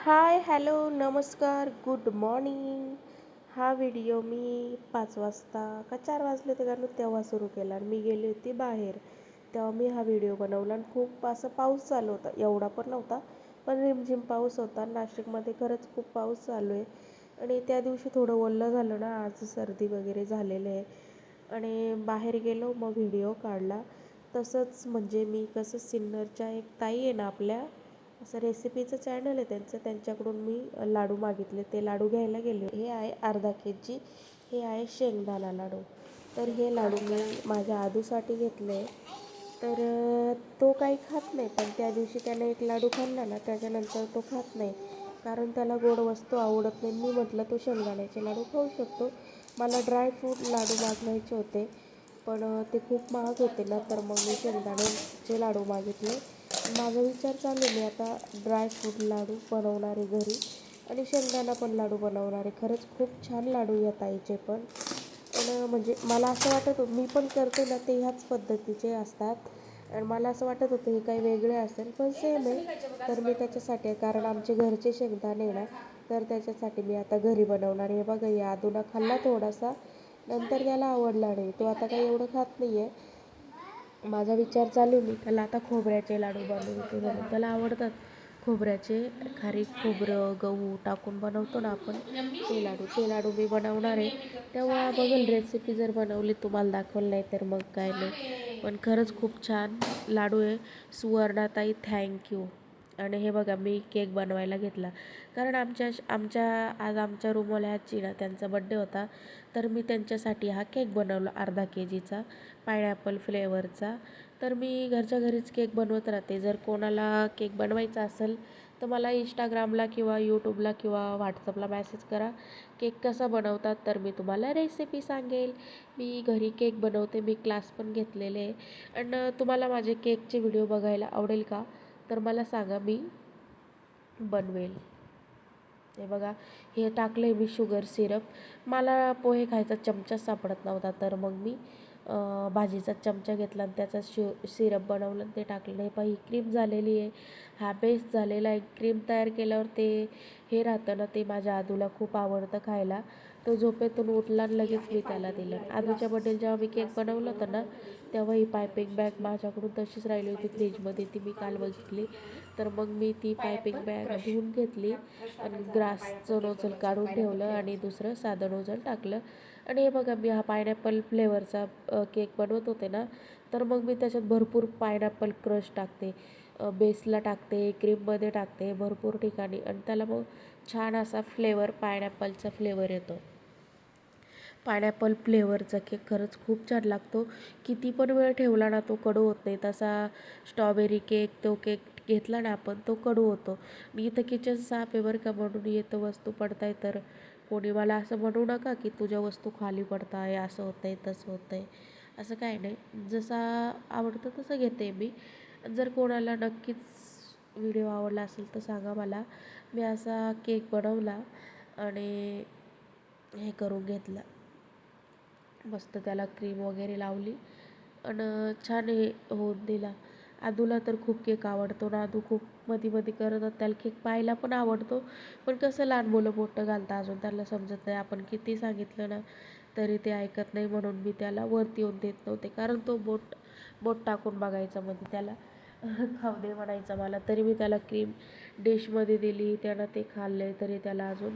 हाय hello नमस्कार good morning. हा video मी पाच वाजता का चार वाजले ते कारण तेव्हा सुरू केला आणि मी गेली होती बाहेर. तेव्हा मी हा व्हिडिओ बनवला आणि खूप असं पाऊस चालू होता. एवढा पण नव्हता पण रिमझिम पाऊस होता. नाशिकमध्ये खरंच खूप पाऊस चालू आहे. आणि त्या दिवशी थोडं ओल्लं झालं ना आज सर्दी वगैरे झालेलं आहे. आणि बाहेर गेलो मग व्हिडिओ काढला. तसंच म्हणजे मी कसं सिन्नरच्या एक ताई आहे ना आपल्या असं रेसिपीचं चॅनल आहे त्यांचं. त्यांच्याकडून मी लाडू मागितले. ते लाडू घ्यायला गेले हे आहे अर्धा के जी हे आहे शेंगदाणा लाडू. तर हे लाडू मी माझ्या आदूसाठी घेतले. तर तो काही खात नाही पण त्या दिवशी त्याने एक लाडू खाल्ला ना त्याच्यानंतर तो खात नाही. कारण त्याला गोड वस्तू आवडत नाही. मी म्हटलं तो शेंगदाण्याचे लाडू खाऊ शकतो. मला ड्रायफ्रूट लाडू मागवायचे होते पण ते खूप महाग होते ना तर मग मी शेंगदाण्याचे लाडू मागितले. माझा विचार चालू मी आता ड्रायफ्रूट लाडू बनवणार आहे घरी आणि शेंगदाणा पण लाडू बनवणार. आहे खरंच खूप छान लाडू या ताईचे पण. पण म्हणजे मला असं वाटत होतं मी पण करते ना ते ह्याच पद्धतीचे असतात. आणि मला असं वाटत होतं हे काही वेगळे असेल पण सेम आहे. तर मी त्याच्यासाठी कारण आमचे घरचे शेंगदाणे ना तर त्याच्यासाठी मी आता घरी बनवणार आहे. बघा या आधुना खाल्ला थोडासा नंतर त्याला आवडला नाही. तो आता काही एवढं खात नाही आहे माझा विचार चालू मी त्याला आता खोबऱ्याचे लाडू बनवते म्हणून त्याला आवडतात खोबऱ्याचे. खारीक खोबरं गहू टाकून बनवतो ना आपण ते लाडू. ते लाडू मी बनवणार आहे. तेव्हा बघेल रेसिपी जर बनवली तुम्हाला दाखवलं नाही तर मग काय नाही. पण खरंच खूप छान लाडू आहे. सुवर्णाताई थँक्यू आणि हे बघा मी केक बनवायला घेतला. कारण आमच्या आमच्या आज आमच्या रूमवाल्याची ना त्यांचा बड्डे होता. तर मी त्यांच्यासाठी हा केक बनवला अर्धा के जीचा पायनॅपल फ्लेवरचा तर मी घरच्या घरीच केक बनवत राहते. जर कोणाला केक बनवायचा असेल तर मला इंस्टाग्रामला किंवा यूट्यूबला किंवा व्हॉट्सअपला मॅसेज करा. केक कसा बनवतात तर मी तुम्हाला रेसिपी सांगेल. मी घरी केक बनवते मी क्लास पण घेतलेले. आहे आणि तुम्हाला माझे केकचे व्हिडिओ बघायला आवडेल का? तर मला सांगा मी बनवेल. हे बघा हे टाकलं आहे मी शुगर सिरप मला पोहे खायचा चमचाच सापडत नव्हता तर मग मी भाजीचा चमचा घेतला आणि त्याचा शि सिरप बनवलं आणि ते टाकलं. हे पहा ही क्रीम झालेली आहे. हा बेस झालेला आहे. क्रीम तयार केल्यावर ते हे राहतं ना ते माझ्या आदूला खूप आवडतं खायला. तो झोपेतून उठला आणि लगेच मी त्याला दिलं. आधीच्या बड्डेला जेव्हा मी केक बनवलं होतं ना तेव्हा ही पायपिंग बॅग माझ्याकडून तशीच राहिली होती फ्रीजमध्ये. ती मी काल बघितली. तर मग मी ती पायपिंग बॅग धुवून घेतली आणि ग्रासचं नोजल काढून ठेवलं आणि दुसरं साधं नोजल टाकलं. आणि हे बघा मी हा पायनॅपल फ्लेवरचा केक बनवत होते ना तर मग मी त्याच्यात भरपूर पायनॅपल क्रश टाकते. बेसला टाकते क्रीममध्ये टाकते भरपूर ठिकाणी आणि त्याला मग छान असा फ्लेवर पायनॅपलचा फ्लेवर येतो. पायनॅपल फ्लेवरचा केक खरंच खूप छान लागतो. किती पण वेळ ठेवला ना तो कडू होत नाही तसा स्ट्रॉबेरी केक तो केक घेतला ना आपण तो कडू होतो. मी इथं किचन साफ आहे बरं का म्हणून येतं वस्तू पडताय तर कोणी मला असं म्हणू नका की तुझ्या वस्तू खाली पडत आहे असं होतं आहे तसं होतं आहे असं काय नाही. जसा आवडतं तसं घेते मी. जर कोणाला नक्कीच व्हिडिओ आवडला असेल तर सांगा मला. मी असा केक बनवला आणि हे करून घेतलं. मस्त त्याला क्रीम वगैरे लावली आणि छान हे होऊन दिला. आदूला तर खूप केक आवडतो ना आदू खूप मध्ये मध्ये करत त्याला केक पाहायला पण आवडतो. पण कसं लहान मुलं मोठं घालतं अजून त्याला समजत नाही. आपण किती सांगितलं ना तरी ते ऐकत नाही म्हणून मी त्याला वरती येऊन देत नव्हते. कारण तो बोट बोट टाकून बघायचा मध्ये त्याला. खाऊ दे म्हणायचा मला. तरी मी त्याला क्रीम डिशमध्ये दिली. त्यानं ते खाल्ले तरी त्याला अजून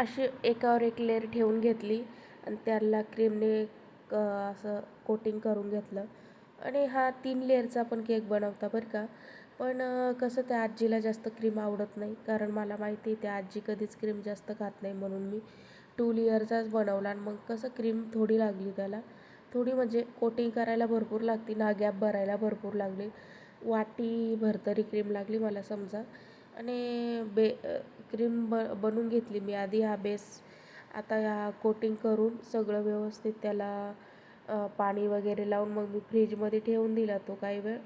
अशी एकावर एक लेअर ठेवून घेतली. आणि त्याला क्रीमने क असं कोटिंग करून घेतलं. आणि हा तीन लेअरचा पण केक बनवता बरं का. पण कसं त्या आजीला जास्त क्रीम आवडत नाही. कारण मला माहिती आहे त्या आजी कधीच क्रीम जास्त खात नाही म्हणून मी टू लेअरचाच बनवला. आणि मग कसं क्रीम थोडी लागली त्याला. थोडी म्हणजे कोटिंग करायला भरपूर लागते ना गॅप भरायला भरपूर लागली. वाटी भरतरी क्रीम लागली मला समजा. आणि बे क्रीम ब बनवून घेतली मी आधी हा बेस आता ह्या कोटिंग करून सगळं व्यवस्थित त्याला पाणी वगैरे लावून मग मी फ्रीजमध्ये ठेवून दिला तो काही वेळ.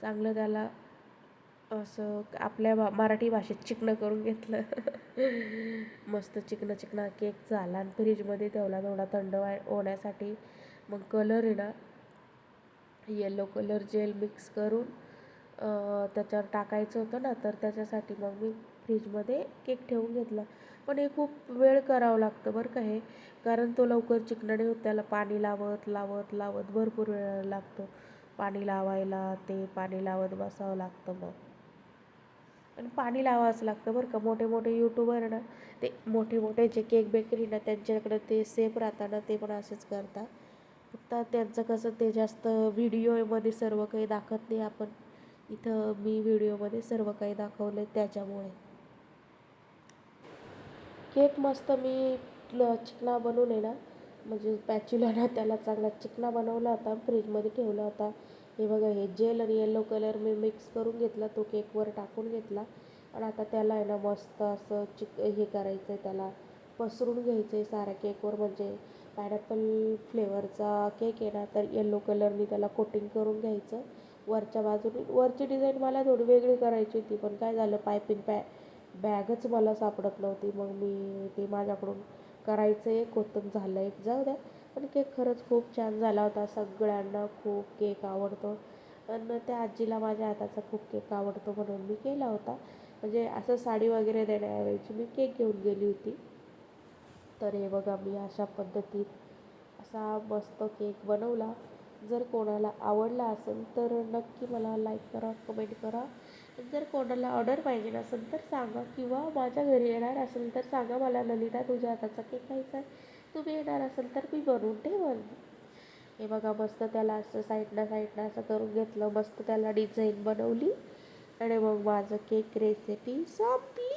चांगलं त्याला असं आपल्या भा मराठी भाषेत चिकनं करून घेतलं. मस्त चिकनं चिकना केक झाला आणि फ्रीजमध्ये ठेवला थोडा थंड व्हाय होण्यासाठी मग कलर आहे ना येलो कलर जेल मिक्स करून त्याच्यावर टाकायचं होतं ना तर त्याच्यासाठी मग मी फ्रीजमध्ये केक ठेवून घेतला. पण हे खूप वेळ करावं लागतं बरं का हे कारण तो लवकर चिकना नाही होत त्याला पाणी लावत लावत लावत भरपूर वेळ लागतो. पाणी लावायला ते पाणी लावत बसावं लागतं मग. आणि पाणी लावावंच लागतं बरं का मोठे मोठे यूट्यूबर ना ते मोठे मोठे जे केक बेकरी ना त्यांच्याकडे ते सेफ राहताना ते पण असेच करतात. फक्त त्यांचं कसं ते जास्त व्हिडिओमध्ये सर्व काही दाखवत नाही आपण. इथं मी व्हिडिओमध्ये सर्व काही दाखवलं आहे त्याच्यामुळे. केक मस्त मी चिकना बनवून आहे ना म्हणजे पॅच्युला ना त्याला चांगला चिकना बनवला होता फ्रीजमध्ये ठेवला होता. हे बघा हे जेल आणि येलो कलर मी मिक्स करून घेतला तो केकवर टाकून घेतला. आणि आता त्याला आहे ना मस्त असं चिक हे करायचं आहे त्याला पसरून घ्यायचं आहे साऱ्या केकवर म्हणजे पायनॅपल फ्लेवरचा केक आहे ना तर येल्लो कलरनी त्याला कोटिंग करून घ्यायचं. वरच्या बाजूने वरची डिझाईन मला थोडी वेगळी करायची होती पण काय झालं पायपिंग पॅ बॅगच मला सापडत नव्हती. मग मी ते माझ्याकडून करायचं एक होतं झालं एक जाऊ द्या. पण केक खरंच खूप छान झाला होता. सगळ्यांना खूप केक आवडतो. आणि त्या आजीला माझ्या हाताचा खूप केक आवडतो म्हणून मी केला होता. म्हणजे असं साडी वगैरे देण्याऐवजी मी केक घेऊन गेली होती. तर हे बघा मी अशा पद्धतीत असा मस्त केक बनवला. जर कोणाला आवडला असेल तर नक्की मला लाईक करा कमेंट करा. जर कोणाला ऑर्डर पाहिजे असेल तर सांगा किंवा माझ्या घरी येणार असेल तर सांगा मला ललिता तुझ्या हाताचा केक खायचा आहे. तुम्ही येणार असेल तर मी बनवून ठेवन. हे बघा मस्त त्याला असं साईडनं साईडनं असं करून घेतलं मस्त त्याला डिझाईन बनवली. आणि मग माझं केक रेसिपी संपली.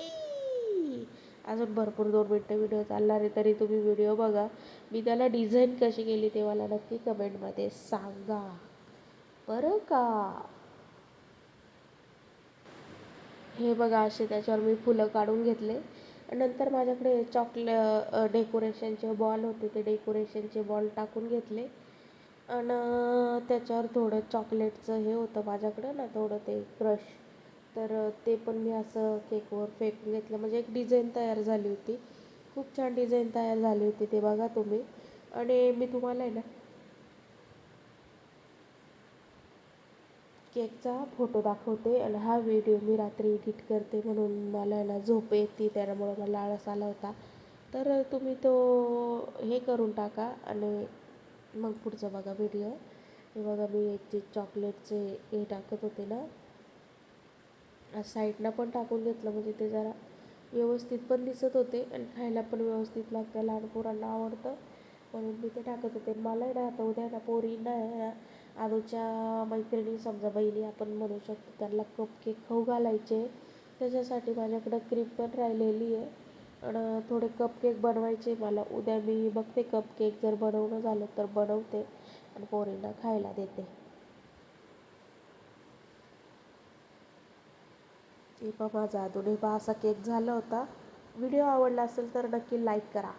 अजून भरपूर दोन मिनटं व्हिडिओ चालणार आहे तरी तुम्ही व्हिडिओ बघा. मी त्याला डिझाईन कशी केली ते मला नक्की कमेंटमध्ये सांगा. बरं का? हे बघा असे त्याच्यावर मी फुलं काढून घेतले. नंतर माझ्याकडे चॉकले डेकोरेशनचे बॉल होते ते डेकोरेशनचे बॉल टाकून घेतले. आणि त्याच्यावर थोडं चॉकलेटचं हे होतं माझ्याकडं ना थोडं ते क्रश तर ते पण मी असं केकवर फेकून घेतलं. म्हणजे एक डिझाईन तयार झाली होती. खूप छान डिझाईन तयार झाली होती ते बघा तुम्ही. आणि मी तुम्हाला आहे ना केकचा फोटो दाखवते आणि हा व्हिडिओ मी रात्री एडिट करते म्हणून मला आहे ना झोप येते त्यामुळे मला आळस आला होता. तर तुम्ही तो हे करून टाका आणि मग पुढचं बघा व्हिडिओ. हे बघा मी याचे चॉकलेटचे हे टाकत होते ना साईडनं पण टाकून घेतलं. म्हणजे ते जरा व्यवस्थित पण दिसत होते आणि खायला पण व्यवस्थित लागतं. लहान पोरांना आवडतं. म्हणून मी ते टाकत होते. मला ना आता उद्या ना पोरींना आजूच्या मैत्रिणी समजा बहिणी आपण म्हणू शकतो त्यांना कप केक खाऊ घालायचे. त्याच्यासाठी माझ्याकडं क्रीम पण राहिलेली आहे. आणि थोडे कप केक बनवायचे. मला उद्या मी बघते कप केक जर बनवणं झालं तर बनवते. आणि पोरींना खायला देते. हे बाबा माझा अजूनही बा असा केक झाला होता. व्हिडिओ आवडला असेल तर नक्की लाईक करा.